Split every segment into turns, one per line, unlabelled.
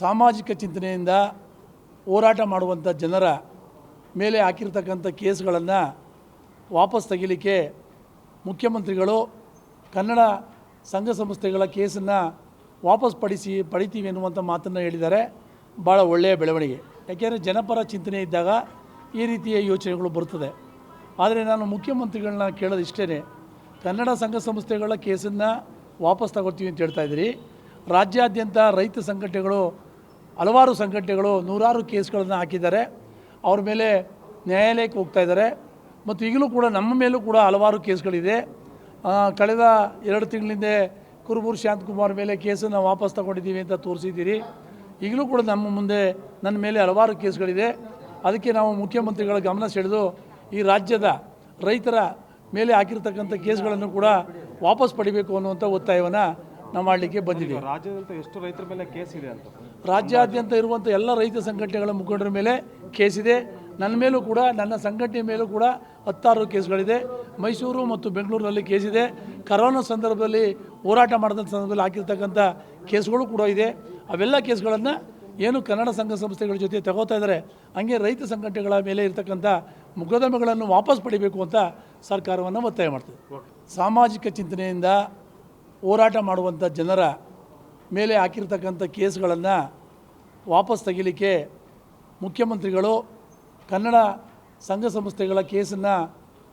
ಸಾಮಾಜಿಕ ಚಿಂತನೆಯಿಂದ ಹೋರಾಟ ಮಾಡುವಂಥ ಜನರ ಮೇಲೆ ಹಾಕಿರ್ತಕ್ಕಂಥ ಕೇಸ್ಗಳನ್ನು ವಾಪಸ್ ತೆಗಿಲಿಕ್ಕೆ ಮುಖ್ಯಮಂತ್ರಿಗಳು ಕನ್ನಡ ಸಂಘ ಸಂಸ್ಥೆಗಳ ಕೇಸನ್ನು ವಾಪಸ್ ಪಡಿಸಿ ಪಡಿತೀವಿ ಎನ್ನುವಂಥ ಮಾತನ್ನು ಹೇಳಿದ್ದಾರೆ. ಭಾಳ ಒಳ್ಳೆಯ ಬೆಳವಣಿಗೆ. ಯಾಕೆಂದರೆ ಜನಪರ ಚಿಂತನೆ ಇದ್ದಾಗ ಈ ರೀತಿಯ ಯೋಚನೆಗಳು ಬರ್ತದೆ ಆದರೆ ನಾನು ಮುಖ್ಯಮಂತ್ರಿಗಳನ್ನ ಕೇಳೋದು ಇಷ್ಟೇ ಕನ್ನಡ ಸಂಘ ಸಂಸ್ಥೆಗಳ ಕೇಸನ್ನು ವಾಪಸ್ ತಗೋತೀವಿ ಅಂತ ಹೇಳ್ತಾ ಇದ್ದೀರಿ. ರಾಜ್ಯಾದ್ಯಂತ ರೈತ ಸಂಘಟನೆಗಳು ಹಲವಾರು ಸಂಘಟನೆಗಳು ನೂರಾರು ಕೇಸ್ಗಳನ್ನು ಹಾಕಿದ್ದಾರೆ. ಅವ್ರ ಮೇಲೆ ನ್ಯಾಯಾಲಯಕ್ಕೆ ಹೋಗ್ತಾ ಇದ್ದಾರೆ. ಮತ್ತು ಈಗಲೂ ಕೂಡ ನಮ್ಮ ಮೇಲೂ ಕೂಡ ಹಲವಾರು ಕೇಸ್ಗಳಿದೆ. ಕಳೆದ ಎರಡು ತಿಂಗಳಿಂದ ಕುರುಬೂರು ಶಾಂತಕುಮಾರ್ ಮೇಲೆ ಕೇಸನ್ನು ವಾಪಸ್ ತಗೊಂಡಿದ್ದೀವಿ ಅಂತ ತೋರಿಸಿದ್ದೀರಿ. ಈಗಲೂ ಕೂಡ ನಮ್ಮ ಮುಂದೆ, ನನ್ನ ಮೇಲೆ ಹಲವಾರು ಕೇಸ್ಗಳಿದೆ. ಅದಕ್ಕೆ ನಾವು ಮುಖ್ಯಮಂತ್ರಿಗಳ ಗಮನ ಸೆಳೆದು ಈ ರಾಜ್ಯದ ರೈತರ ಮೇಲೆ ಹಾಕಿರ್ತಕ್ಕಂಥ ಕೇಸ್ಗಳನ್ನು ಕೂಡ ವಾಪಸ್ ಪಡಿಬೇಕು ಅನ್ನುವಂಥ ಒತ್ತಾಯವನ್ನು ನಾವು ಮಾಡಲಿಕ್ಕೆ ಬಂದಿದ್ದೀವಿ.
ರಾಜ್ಯಾದ್ಯಂತ ಎಷ್ಟು ರೈತರ ಮೇಲೆ ಕೇಸ್ ಇದೆ ಅಂತ.
ರಾಜ್ಯಾದ್ಯಂತ ಇರುವಂಥ ಎಲ್ಲ ರೈತ ಸಂಘಟನೆಗಳ ಮುಖಂಡರ ಮೇಲೆ ಕೇಸ್ ಇದೆ. ನನ್ನ ಮೇಲೂ ಕೂಡ ನನ್ನ ಸಂಘಟನೆ ಮೇಲೂ ಕೂಡ ಹತ್ತಾರು ಕೇಸ್ಗಳಿದೆ. ಮೈಸೂರು ಮತ್ತು ಬೆಂಗಳೂರಿನಲ್ಲಿ ಕೇಸ್ ಇದೆ. ಕರೋನಾ ಸಂದರ್ಭದಲ್ಲಿ ಹೋರಾಟ ಮಾಡಿದಂಥ ಸಂದರ್ಭದಲ್ಲಿ ಹಾಕಿರ್ತಕ್ಕಂಥ ಕೇಸ್ಗಳು ಕೂಡ ಇದೆ. ಅವೆಲ್ಲ ಕೇಸ್ಗಳನ್ನು ಏನು ಕನ್ನಡ ಸಂಘ ಸಂಸ್ಥೆಗಳ ಜೊತೆ ತಗೋತಾ ಇದ್ದಾರೆ ಹಂಗೆ ರೈತ ಸಂಘಟನೆಗಳ ಮೇಲೆ ಇರತಕ್ಕಂಥ ಮೊಕದ್ದಮೆಗಳನ್ನು ವಾಪಸ್ ಪಡಿಬೇಕು ಅಂತ ಸರ್ಕಾರವನ್ನು ಒತ್ತಾಯ ಮಾಡ್ತದೆ. ಸಾಮಾಜಿಕ ಚಿಂತನೆಯಿಂದ ಹೋರಾಟ ಮಾಡುವಂಥ ಜನರ ಮೇಲೆ ಹಾಕಿರ್ತಕ್ಕಂಥ ಕೇಸ್ಗಳನ್ನು ವಾಪಸ್ ತೆಗಿಲಿಕ್ಕೆ ಮುಖ್ಯಮಂತ್ರಿಗಳು ಕನ್ನಡ ಸಂಘ ಸಂಸ್ಥೆಗಳ ಕೇಸನ್ನು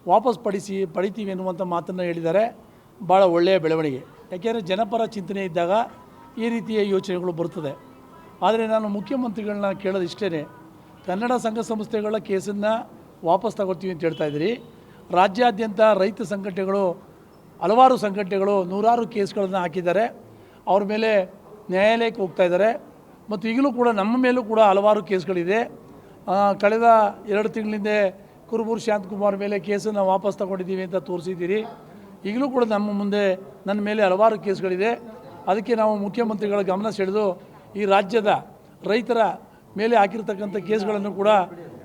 ವಾಪಸ್ ಪಡಿಸಿ, ಪಡಿತೀವಿ ಎನ್ನುವಂಥ ಮಾತನ್ನು ಹೇಳಿದ್ದಾರೆ. ಭಾಳ ಒಳ್ಳೆಯ ಬೆಳವಣಿಗೆ. ಯಾಕೆಂದರೆ ಜನಪರ ಚಿಂತನೆ ಇದ್ದಾಗ ಈ ರೀತಿಯ ಯೋಚನೆಗಳು ಬರ್ತದೆ ಆದರೆ ನಾನು ಮುಖ್ಯಮಂತ್ರಿಗಳನ್ನ ಕೇಳೋದು ಇಷ್ಟೇ ಕನ್ನಡ ಸಂಘ ಸಂಸ್ಥೆಗಳ ಕೇಸನ್ನು ವಾಪಸ್ ತಗೊಳ್ತೀವಿ ಅಂತ ಹೇಳ್ತಾ ಇದ್ದೀರಿ. ರಾಜ್ಯಾದ್ಯಂತ ರೈತ ಸಂಘಟನೆಗಳು ಹಲವಾರು ಸಂಘಟನೆಗಳು ನೂರಾರು ಕೇಸ್ಗಳನ್ನು ಹಾಕಿದ್ದಾರೆ. ಅವ್ರ ಮೇಲೆ ನ್ಯಾಯಾಲಯಕ್ಕೆ ಹೋಗ್ತಾ ಇದ್ದಾರೆ. ಮತ್ತು ಈಗಲೂ ಕೂಡ ನಮ್ಮ ಮೇಲೂ ಕೂಡ ಹಲವಾರು ಕೇಸ್ಗಳಿದೆ. ಕಳೆದ ಎರಡು ತಿಂಗಳಿಂದ ಕುರುಬೂರು ಶಾಂತಕುಮಾರ್ ಮೇಲೆ ಕೇಸನ್ನು ವಾಪಸ್ ತಗೊಂಡಿದ್ದೀವಿ ಅಂತ ತೋರಿಸಿದ್ದೀರಿ. ಈಗಲೂ ಕೂಡ ನಮ್ಮ ಮುಂದೆ ನನ್ನ ಮೇಲೆ ಹಲವಾರು ಕೇಸ್ಗಳಿದೆ. ಅದಕ್ಕೆ ನಾವು ಮುಖ್ಯಮಂತ್ರಿಗಳ ಗಮನ ಸೆಳೆದು ಈ ರಾಜ್ಯದ ರೈತರ ಮೇಲೆ ಹಾಕಿರ್ತಕ್ಕಂಥ ಕೇಸ್ಗಳನ್ನು ಕೂಡ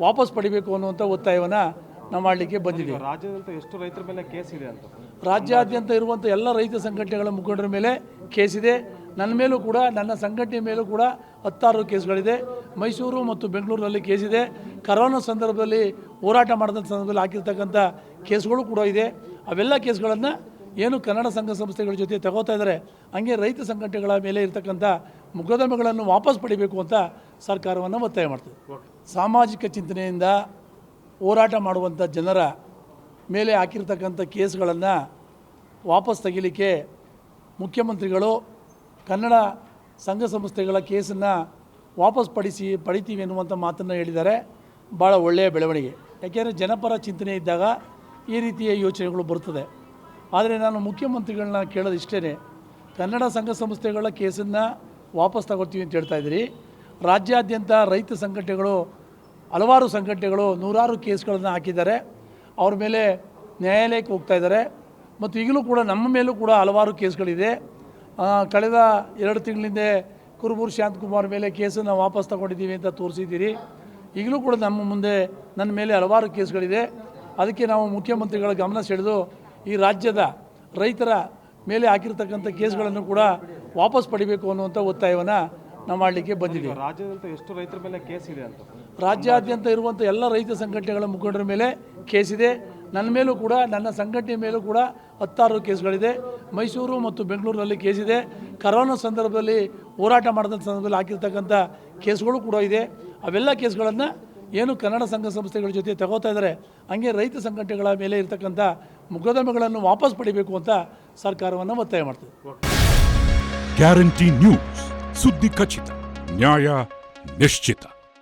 ವಾಪಸ್ ಪಡಿಬೇಕು ಅನ್ನುವಂಥ ಒತ್ತಾಯವನ್ನು ನಾವು ಮಾಡಲಿಕ್ಕೆ ಬಂದಿದ್ದೀವಿ.
ರಾಜ್ಯದಂತ ಎಷ್ಟು ರೈತರ ಮೇಲೆ ಕೇಸ್ ಇದೆ ಅಂತ.
ರಾಜ್ಯಾದ್ಯಂತ ಇರುವಂಥ ಎಲ್ಲ ರೈತ ಸಂಘಟನೆಗಳ ಮುಖಂಡರ ಮೇಲೆ ಕೇಸ್ ಇದೆ. ನನ್ನ ಮೇಲೂ ಕೂಡ ನನ್ನ ಸಂಘಟನೆ ಮೇಲೂ ಕೂಡ ಹತ್ತಾರು ಕೇಸ್ಗಳಿದೆ. ಮೈಸೂರು ಮತ್ತು ಬೆಂಗಳೂರಿನಲ್ಲಿ ಕೇಸಿದೆ ಕರೋನಾ ಸಂದರ್ಭದಲ್ಲಿ ಹೋರಾಟ ಮಾಡಿದಂಥ ಸಂದರ್ಭದಲ್ಲಿ ಹಾಕಿರ್ತಕ್ಕಂಥ ಕೇಸ್ಗಳು ಕೂಡ ಇದೆ. ಅವೆಲ್ಲ ಕೇಸ್ಗಳನ್ನು ಏನು ಕನ್ನಡ ಸಂಘ ಸಂಸ್ಥೆಗಳ ಜೊತೆ ತಗೋತಾ ಇದ್ದಾರೆ ಹಂಗೆ ರೈತ ಸಂಘಟನೆಗಳ ಮೇಲೆ ಇರತಕ್ಕಂಥ ಮೊಕದ್ದಮೆಗಳನ್ನು ವಾಪಸ್ ಪಡಿಬೇಕು ಅಂತ ಸರ್ಕಾರವನ್ನು ಒತ್ತಾಯ ಮಾಡ್ತದೆ. ಸಾಮಾಜಿಕ ಚಿಂತನೆಯಿಂದ ಹೋರಾಟ ಮಾಡುವಂಥ ಜನರ ಮೇಲೆ ಹಾಕಿರ್ತಕ್ಕಂಥ ಕೇಸ್ಗಳನ್ನು ವಾಪಸ್ ತೆಗಿಲಿಕ್ಕೆ ಮುಖ್ಯಮಂತ್ರಿಗಳು ಕನ್ನಡ ಸಂಘ ಸಂಸ್ಥೆಗಳ ಕೇಸನ್ನು ವಾಪಸ್ ಪಡಿಸಿ, ಪಡಿತೀವಿ ಎನ್ನುವಂಥ ಮಾತನ್ನು ಹೇಳಿದ್ದಾರೆ. ಭಾಳ ಒಳ್ಳೆಯ ಬೆಳವಣಿಗೆ. ಯಾಕೆಂದರೆ ಜನಪರ ಚಿಂತನೆ ಇದ್ದಾಗ ಈ ರೀತಿಯ ಯೋಚನೆಗಳು ಬರ್ತದೆ ಆದರೆ ನಾನು ಮುಖ್ಯಮಂತ್ರಿಗಳನ್ನ ಕೇಳೋದು ಇಷ್ಟೇ ಕನ್ನಡ ಸಂಘ ಸಂಸ್ಥೆಗಳ ಕೇಸನ್ನು ವಾಪಸ್ ತಗೊಳ್ತೀವಿ ಅಂತ ಹೇಳ್ತಾ ಇದ್ದೀರಿ. ರಾಜ್ಯಾದ್ಯಂತ ರೈತ ಸಂಘಟನೆಗಳು ಹಲವಾರು ಸಂಘಟನೆಗಳು ನೂರಾರು ಕೇಸ್ಗಳನ್ನು ಹಾಕಿದ್ದಾರೆ. ಅವ್ರ ಮೇಲೆ ನ್ಯಾಯಾಲಯಕ್ಕೆ ಹೋಗ್ತಾ ಇದ್ದಾರೆ. ಮತ್ತು ಈಗಲೂ ಕೂಡ ನಮ್ಮ ಮೇಲೂ ಕೂಡ ಹಲವಾರು ಕೇಸ್ಗಳಿದೆ. ಕಳೆದ ಎರಡು ತಿಂಗಳಿಂದ ಕುರುಬೂರು ಶಾಂತಕುಮಾರ್ ಮೇಲೆ ಕೇಸನ್ನು ವಾಪಸ್ ತಗೊಂಡಿದ್ದೀವಿ ಅಂತ ತೋರಿಸಿದ್ದೀರಿ. ಈಗಲೂ ಕೂಡ ನಮ್ಮ ಮುಂದೆ ನನ್ನ ಮೇಲೆ ಹಲವಾರು ಕೇಸ್ಗಳಿದೆ. ಅದಕ್ಕೆ ನಾವು ಮುಖ್ಯಮಂತ್ರಿಗಳ ಗಮನ ಸೆಳೆದು ಈ ರಾಜ್ಯದ ರೈತರ ಮೇಲೆ ಹಾಕಿರ್ತಕ್ಕಂಥ ಕೇಸ್ಗಳನ್ನು ಕೂಡ ವಾಪಸ್ ಪಡಿಬೇಕು ಅನ್ನುವಂಥ ಒತ್ತಾಯವನ್ನು ನಾವು ಮಾಡಲಿಕ್ಕೆ ಬಂದಿದ್ದೀವಿ.
ರಾಜ್ಯದಂತ ಎಷ್ಟು ರೈತರ ಮೇಲೆ ಕೇಸ್ ಇದೆ ಅಂತ.
ರಾಜ್ಯಾದ್ಯಂತ ಇರುವಂಥ ಎಲ್ಲ ರೈತ ಸಂಘಟನೆಗಳ ಮುಖಂಡರ ಮೇಲೆ ಕೇಸಿದೆ ನನ್ನ ಮೇಲೂ ಕೂಡ, ನನ್ನ ಸಂಘಟನೆ ಮೇಲೂ ಕೂಡ ಹತ್ತಾರು ಕೇಸ್ಗಳಿದೆ. ಮೈಸೂರು ಮತ್ತು ಬೆಂಗಳೂರಿನಲ್ಲಿ ಕೇಸಿದೆ ಕರೋನಾ ಸಂದರ್ಭದಲ್ಲಿ ಹೋರಾಟ ಮಾಡಿದಂಥ ಸಂದರ್ಭದಲ್ಲಿ ಹಾಕಿರ್ತಕ್ಕಂಥ ಕೇಸ್ಗಳು ಕೂಡ ಇದೆ. ಅವೆಲ್ಲ ಕೇಸ್ಗಳನ್ನು ಏನು ಕನ್ನಡ ಸಂಘ ಸಂಸ್ಥೆಗಳ ಜೊತೆ ತಗೋತಾ ಇದ್ದಾರೆ, ಹಂಗೆ ರೈತ ಸಂಘಟನೆಗಳ ಮೇಲೆ ಇರತಕ್ಕಂಥ ಮೊಕದ್ದಮೆಗಳನ್ನು ವಾಪಸ್ ಪಡಿಬೇಕು ಅಂತ ಸರ್ಕಾರವನ್ನು ಒತ್ತಾಯ ಮಾಡ್ತದೆ.
ಗ್ಯಾರಂಟಿ ನ್ಯೂಸ್ ಸುದ್ದಿ ಖಚಿತ ನ್ಯಾಯ ನಿಶ್ಚಿತ